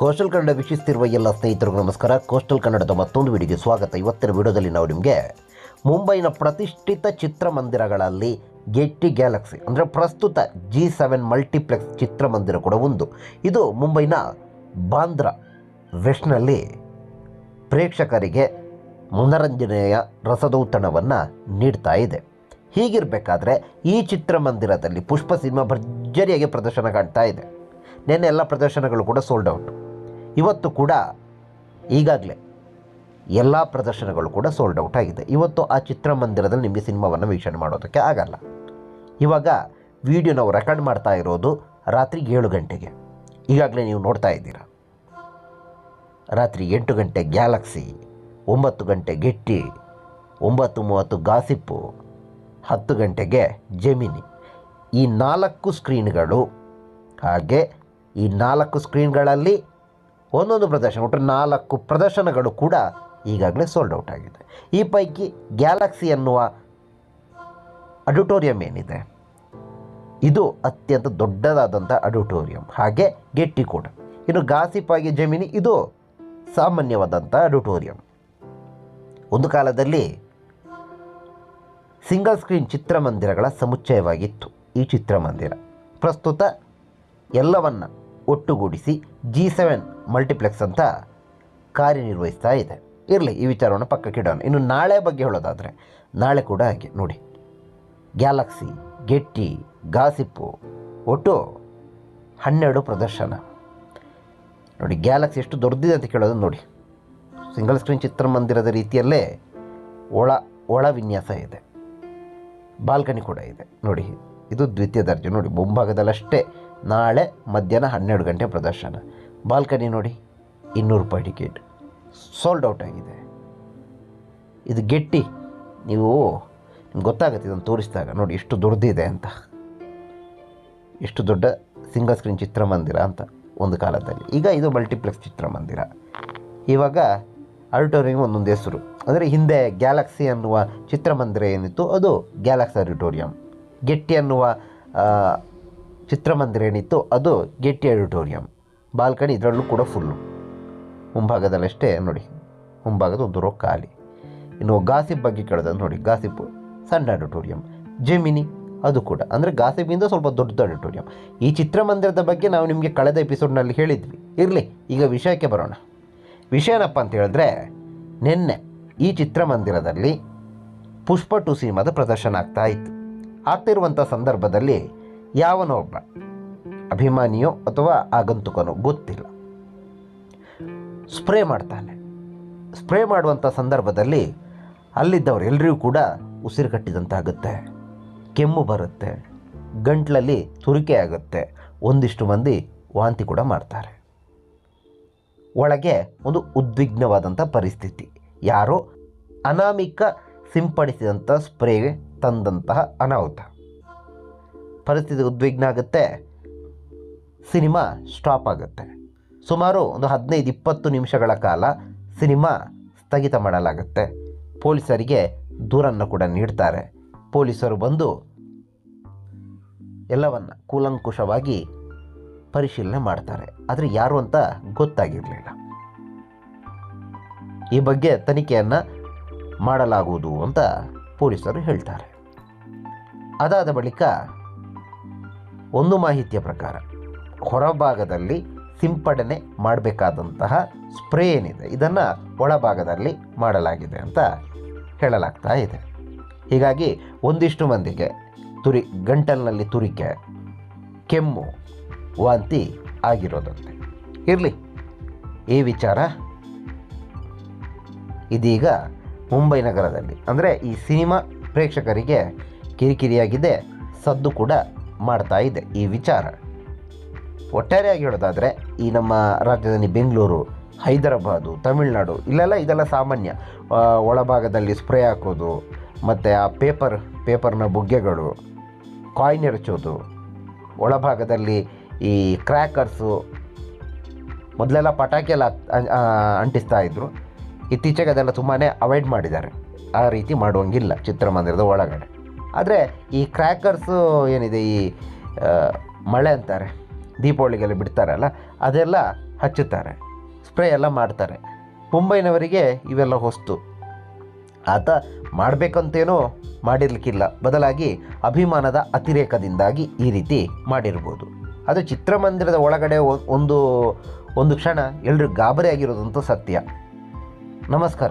Coastal Kannada ವೀಕ್ಷಿಸ್ತಿರುವ ಎಲ್ಲ ಸ್ನೇಹಿತರಿಗೂ ನಮಸ್ಕಾರ. ಕೋಸ್ಟಲ್ ಕನ್ನಡದ ಮತ್ತೊಂದು ವಿಡಿಯೋಗೆ ಸ್ವಾಗತ. ಇವತ್ತಿನ ವಿಡಿಯೋದಲ್ಲಿ ನಾವು ನಿಮಗೆ ಮುಂಬೈನ ಪ್ರತಿಷ್ಠಿತ ಚಿತ್ರಮಂದಿರಗಳಲ್ಲಿ ಗೆಟ್ಟಿ ಗ್ಯಾಲಕ್ಸಿ, ಅಂದರೆ ಪ್ರಸ್ತುತ ಜಿ ಸೆವೆನ್ ಮಲ್ಟಿಪ್ಲೆಕ್ಸ್ ಚಿತ್ರಮಂದಿರ ಕೂಡ ಒಂದು. ಇದು ಮುಂಬೈನ ಬಾಂದ್ರಾ ವೆಸ್ಟ್ನಲ್ಲಿ ಪ್ರೇಕ್ಷಕರಿಗೆ ಮನರಂಜನೆಯ ರಸದೌತಣವನ್ನು ನೀಡ್ತಾ ಇದೆ. ಹೀಗಿರಬೇಕಾದ್ರೆ ಈ ಚಿತ್ರಮಂದಿರದಲ್ಲಿ ಪುಷ್ಪ ಸಿನಿಮಾ ಭರ್ಜರಿಯಾಗಿ ಪ್ರದರ್ಶನ ಕಾಣ್ತಾ ಇದೆ. ನೆನ್ನೆ ಎಲ್ಲ ಪ್ರದರ್ಶನಗಳು ಕೂಡ ಸೋಲ್ಡ್ ಔಟ್ ಇವತ್ತು ಕೂಡ ಈಗಾಗಲೇ ಎಲ್ಲ ಪ್ರದರ್ಶನಗಳು ಕೂಡ ಸೋಲ್ಡ್ ಔಟ್ ಆಗಿದೆ. ಇವತ್ತು ಆ ಚಿತ್ರಮಂದಿರದಲ್ಲಿ ನಿಮಗೆ ಸಿನಿಮಾವನ್ನು ವೀಕ್ಷಣೆ ಮಾಡೋದಕ್ಕೆ ಆಗಲ್ಲ. ಇವಾಗ ವಿಡಿಯೋ ನಾವು ರೆಕಾರ್ಡ್ ಮಾಡ್ತಾ ಇರೋದು ರಾತ್ರಿ ಏಳು ಗಂಟೆಗೆ. ಈಗಾಗಲೇ ನೀವು ನೋಡ್ತಾ ಇದ್ದೀರಾ. ರಾತ್ರಿ ಎಂಟು ಗಂಟೆ ಗ್ಯಾಲಕ್ಸಿ, ಒಂಬತ್ತು ಗಂಟೆ ಗೆಟ್ಟಿ, ಒಂಬತ್ತು ಮೂವತ್ತು ಗಾಸಿಪ್ಪು ಹತ್ತು ಗಂಟೆಗೆ ಜೆಮಿನಿ. ಈ ನಾಲ್ಕು ಸ್ಕ್ರೀನ್ಗಳು ಹಾಗೆ ಈ ನಾಲ್ಕು ಸ್ಕ್ರೀನ್ಗಳಲ್ಲಿ ಒಂದೊಂದು ಪ್ರದರ್ಶನ ಒಟ್ಟು ನಾಲ್ಕು ಪ್ರದರ್ಶನಗಳು ಕೂಡ ಈಗಾಗಲೇ ಸೋಲ್ಡ್ ಔಟ್ ಆಗಿದೆ. ಈ ಪೈಕಿ ಗ್ಯಾಲಕ್ಸಿ ಅನ್ನುವ ಅಡಿಟೋರಿಯಂ ಏನಿದೆ? ಇದು ಅತ್ಯಂತ ದೊಡ್ಡದಾದಂಥ ಅಡಿಟೋರಿಯಂ ಹಾಗೆ ಗೆಟ್ಟಿ ಕೂಡ. ಇನ್ನು ಗಾಸಿಪ್ ಆಗಿ ಜಮೀನಿ, ಇದು ಸಾಮಾನ್ಯವಾದಂಥ ಅಡಿಟೋರಿಯಂ ಒಂದು ಕಾಲದಲ್ಲಿ ಸಿಂಗಲ್ ಸ್ಕ್ರೀನ್ ಚಿತ್ರಮಂದಿರಗಳ ಸಮುಚ್ಚಯವಾಗಿತ್ತು ಈ ಚಿತ್ರಮಂದಿರ. ಪ್ರಸ್ತುತ ಎಲ್ಲವನ್ನ ಒಟ್ಟುಗೂಡಿಸಿ ಜಿ ಸೆವೆನ್ ಮಲ್ಟಿಪ್ಲೆಕ್ಸ್ ಅಂತ ಕಾರ್ಯನಿರ್ವಹಿಸ್ತಾ ಇದೆ. ಇರಲಿ, ಈ ವಿಚಾರವನ್ನು ಪಕ್ಕಕ್ಕಿಡೋಣ ಇನ್ನು ನಾಳೆ ಬಗ್ಗೆ ಹೇಳೋದಾದರೆ, ನಾಳೆ ಕೂಡ ಹಾಗೆ, ನೋಡಿ. ಗ್ಯಾಲಕ್ಸಿ, ಗೆಟ್ಟಿ ಗಾಸಿಪ್ಪು ಒಟ್ಟು ಹನ್ನೆರಡು ಪ್ರದರ್ಶನ. ನೋಡಿ, ಗ್ಯಾಲಕ್ಸಿ ಎಷ್ಟು ದೊಡ್ಡದಿದೆ ಅಂತ ಕೇಳೋದು ನೋಡಿ. ಸಿಂಗಲ್ ಸ್ಕ್ರೀನ್ ಚಿತ್ರಮಂದಿರದ ರೀತಿಯಲ್ಲೇ ಒಳ ಒಳ ವಿನ್ಯಾಸ ಇದೆ. ಬಾಲ್ಕನಿ ಕೂಡ ಇದೆ. ನೋಡಿ, ಇದು ದ್ವಿತೀಯ ದರ್ಜೆ. ನೋಡಿ, ಮುಂಭಾಗದಲ್ಲಷ್ಟೇ ನಾಳೆ ಮಧ್ಯಾಹ್ನ ಹನ್ನೆರಡು ಗಂಟೆ ಪ್ರದರ್ಶನ. ಬಾಲ್ಕನಿ ನೋಡಿ, ಇನ್ನೂರು ರೂಪಾಯಿ ಟಿಕೆಟ್. ಸೋಲ್ಡ್ ಔಟ್ ಆಗಿದೆ. ಇದು ಗೆಟ್ಟಿ, ನೀವು ನಿಮ್ಗೆ ಗೊತ್ತಾಗುತ್ತೆ ಇದನ್ನು ತೋರಿಸಿದಾಗ. ನೋಡಿ, ಎಷ್ಟು ದೊಡ್ಡದಿದೆ ಅಂತ. ಎಷ್ಟು ದೊಡ್ಡ ಸಿಂಗಲ್ ಸ್ಕ್ರೀನ್ ಚಿತ್ರಮಂದಿರ ಅಂತ ಒಂದು ಕಾಲದಲ್ಲಿ. ಈಗ ಇದು ಮಲ್ಟಿಪ್ಲೆಕ್ಸ್ ಚಿತ್ರಮಂದಿರ. ಇವಾಗ ಆಡಿಟೋರಿಯಂ ಒಂದೊಂದು ಹೆಸರು. ಅಂದರೆ ಹಿಂದೆ ಗ್ಯಾಲಕ್ಸಿ ಅನ್ನುವ ಚಿತ್ರಮಂದಿರ ಏನಿತ್ತು, ಅದು ಗ್ಯಾಲಕ್ಸಿ ಆಡಿಟೋರಿಯಂ ಗೆಟ್ಟಿ ಅನ್ನುವ ಚಿತ್ರಮಂದಿರ ಏನಿತ್ತು ಅದು ಗೆಟ್ಟಿ ಆಡಿಟೋರಿಯಂ. ಬಾಲ್ಕನಿ ಇದರಲ್ಲೂ ಕೂಡ ಫುಲ್ಲು ಮುಂಭಾಗದಲ್ಲಷ್ಟೇ ನೋಡಿ, ಮುಂಭಾಗದ ಒಂದು ರೋ ಖಾಲಿ. ಇನ್ನು ಗಾಸಿಪ್ ಬಗ್ಗೆ ಕೇಳೋದು ನೋಡಿ ಗಾಸಿಪ್ಪು ಸಣ್ಣ ಆಡಿಟೋರಿಯಂ. ಜೆಮಿನಿ ಅದು ಕೂಡ. ಅಂದರೆ ಗಾಸಿಪಿಂದ ಸ್ವಲ್ಪ ದೊಡ್ಡ ಆಡಿಟೋರಿಯಂ. ಈ ಚಿತ್ರಮಂದಿರದ ಬಗ್ಗೆ ನಾವು ನಿಮಗೆ ಕಳೆದ ಎಪಿಸೋಡ್ನಲ್ಲಿ ಹೇಳಿದ್ವಿ. ಇರಲಿ, ಈಗ ವಿಷಯಕ್ಕೆ ಬರೋಣ. ವಿಷಯ ಏನಪ್ಪ ಅಂತ ಹೇಳಿದ್ರೆ, ನಿನ್ನೆ ಈ ಚಿತ್ರಮಂದಿರದಲ್ಲಿ ಪುಷ್ಪ ಟು ಸಿನಿಮಾದ ಪ್ರದರ್ಶನ ಆಗ್ತಾ ಇತ್ತು. ಆಗ್ತಿರುವಂಥ ಸಂದರ್ಭದಲ್ಲಿ ಯಾವನೋ ಒಬ್ಬ ಅಭಿಮಾನಿಯೋ ಅಥವಾ ಆಗಂತುಕನೋ? ಗೊತ್ತಿಲ್ಲ. ಸ್ಪ್ರೇ ಮಾಡ್ತಾನೆ. ಸ್ಪ್ರೇ ಮಾಡುವಂಥ ಸಂದರ್ಭದಲ್ಲಿ ಅಲ್ಲಿದ್ದವರು ಎಲ್ಲರಿಗೂ ಕೂಡ ಉಸಿರು ಕಟ್ಟಿದಂತಾಗುತ್ತೆ. ಕೆಮ್ಮು ಬರುತ್ತೆ. ಗಂಟ್ಲಲ್ಲಿ ತುರಿಕೆ ಆಗುತ್ತೆ. ಒಂದಿಷ್ಟು ಮಂದಿ ವಾಂತಿ ಕೂಡ ಮಾಡ್ತಾರೆ. ಒಳಗೆ ಒಂದು ಉದ್ವಿಗ್ನವಾದಂಥ ಪರಿಸ್ಥಿತಿ. ಯಾರೋ ಅನಾಮಿಕ ಸಿಂಪಡಿಸಿದಂಥ ಸ್ಪ್ರೇ ತಂದಂತಹ ಅನಾಹುತ. ಪರಿಸ್ಥಿತಿ ಉದ್ವಿಗ್ನ ಆಗುತ್ತೆ, ಸಿನಿಮಾ ಸ್ಟಾಪ್ ಆಗುತ್ತೆ. ಸುಮಾರು ಒಂದು ಹದಿನೈದು, ಇಪ್ಪತ್ತು ನಿಮಿಷಗಳ ಕಾಲ ಸಿನಿಮಾ ಸ್ಥಗಿತ ಮಾಡಲಾಗುತ್ತೆ. ಪೊಲೀಸರಿಗೆ ದೂರನ್ನು ಕೂಡ ನೀಡ್ತಾರೆ. ಪೊಲೀಸರು ಬಂದು ಎಲ್ಲವನ್ನು ಕೂಲಂಕುಷವಾಗಿ ಪರಿಶೀಲನೆ ಮಾಡ್ತಾರೆ. ಆದರೆ ಯಾರು ಅಂತ ಗೊತ್ತಾಗಿರಲಿಲ್ಲ. ಈ ಬಗ್ಗೆ ತನಿಖೆಯನ್ನು ಮಾಡಲಾಗುವುದು ಅಂತ ಪೊಲೀಸರು ಹೇಳ್ತಾರೆ. ಅದಾದ ಬಳಿಕ ಒಂದು ಮಾಹಿತಿಯ ಪ್ರಕಾರ, ಹೊರಭಾಗದಲ್ಲಿ ಸಿಂಪಡಣೆ ಮಾಡಬೇಕಾದಂತಹ ಸ್ಪ್ರೇ ಏನಿದೆ, ಇದನ್ನು ಒಳಭಾಗದಲ್ಲಿ ಮಾಡಲಾಗಿದೆ ಅಂತ ಹೇಳಲಾಗ್ತಾ ಇದೆ. ಹೀಗಾಗಿ ಒಂದಿಷ್ಟು ಮಂದಿಗೆ ತುರಿ, ಗಂಟಲಿನಲ್ಲಿ ತುರಿಕೆ, ಕೆಮ್ಮು, ವಾಂತಿ ಆಗಿರೋದಂತೆ. ಇರಲಿ, ಈ ವಿಚಾರ ಇದೀಗ ಮುಂಬೈ ನಗರದಲ್ಲಿ. ಅಂದರೆ ಈ ಸಿನಿಮಾ ಪ್ರೇಕ್ಷಕರಿಗೆ ಕಿರಿಕಿರಿಯಾಗಿದೆ, ಸದ್ದು ಕೂಡ ಮಾಡ್ತಾ ಇದೆ ಈ ವಿಚಾರ. ಒಟ್ಟಾರೆಯಾಗಿ ಹೇಳೋದಾದರೆ, ಈ ನಮ್ಮ ರಾಜಧಾನಿ ಬೆಂಗಳೂರು, ಹೈದರಾಬಾದು, ತಮಿಳುನಾಡು, ಇಲ್ಲೆಲ್ಲ ಇದೆಲ್ಲ ಸಾಮಾನ್ಯ. ಒಳಭಾಗದಲ್ಲಿ ಸ್ಪ್ರೇ ಹಾಕೋದು, ಮತ್ತು ಆ ಪೇಪರ್, ಪೇಪರ್ನ ಬುಗ್ಗೆಗಳು, ಕಾಯಿನ್ ಎರಚೋದು, ಒಳಭಾಗದಲ್ಲಿ ಈ ಕ್ರ್ಯಾಕರ್ಸು, ಮೊದಲೆಲ್ಲ ಪಟಾಕಿ ಎಲ್ಲ ಅಂಟಿಸ್ತಾ ಇದ್ದರು ಇತ್ತೀಚೆಗೆ ಅದೆಲ್ಲ ತುಂಬಾ ಅವಾಯ್ಡ್ ಮಾಡಿದ್ದಾರೆ. ಆ ರೀತಿ ಮಾಡುವಂಗಿಲ್ಲ ಚಿತ್ರಮಂದಿರದ ಒಳಗಡೆ. ಆದರೆ ಈ ಕ್ರ್ಯಾಕರ್ಸು ಏನಿದೆ, ಈ ಮಳೆ ಅಂತಾರೆ, ದೀಪಾವಳಿಗೆಲ್ಲ ಬಿಡ್ತಾರಲ್ಲ, ಅದೆಲ್ಲ ಹಚ್ಚುತ್ತಾರೆ ಸ್ಪ್ರೇ ಎಲ್ಲ ಮಾಡ್ತಾರೆ. ಮುಂಬೈನವರಿಗೆ ಇವೆಲ್ಲ ಹೊಸ್ತು. ಆತ ಮಾಡಬೇಕಂತೇನೋ ಮಾಡಿರ್ಲಿಕ್ಕಿಲ್ಲ. ಬದಲಾಗಿ ಅಭಿಮಾನದ ಅತಿರೇಕದಿಂದಾಗಿ ಈ ರೀತಿ ಮಾಡಿರ್ಬೋದು. ಅದು ಚಿತ್ರಮಂದಿರದ ಒಳಗಡೆ ಒಂದು ಒಂದು ಕ್ಷಣ ಎಲ್ಲರೂ ಗಾಬರಿ ಆಗಿರೋದಂತೂ ಸತ್ಯ. ನಮಸ್ಕಾರ.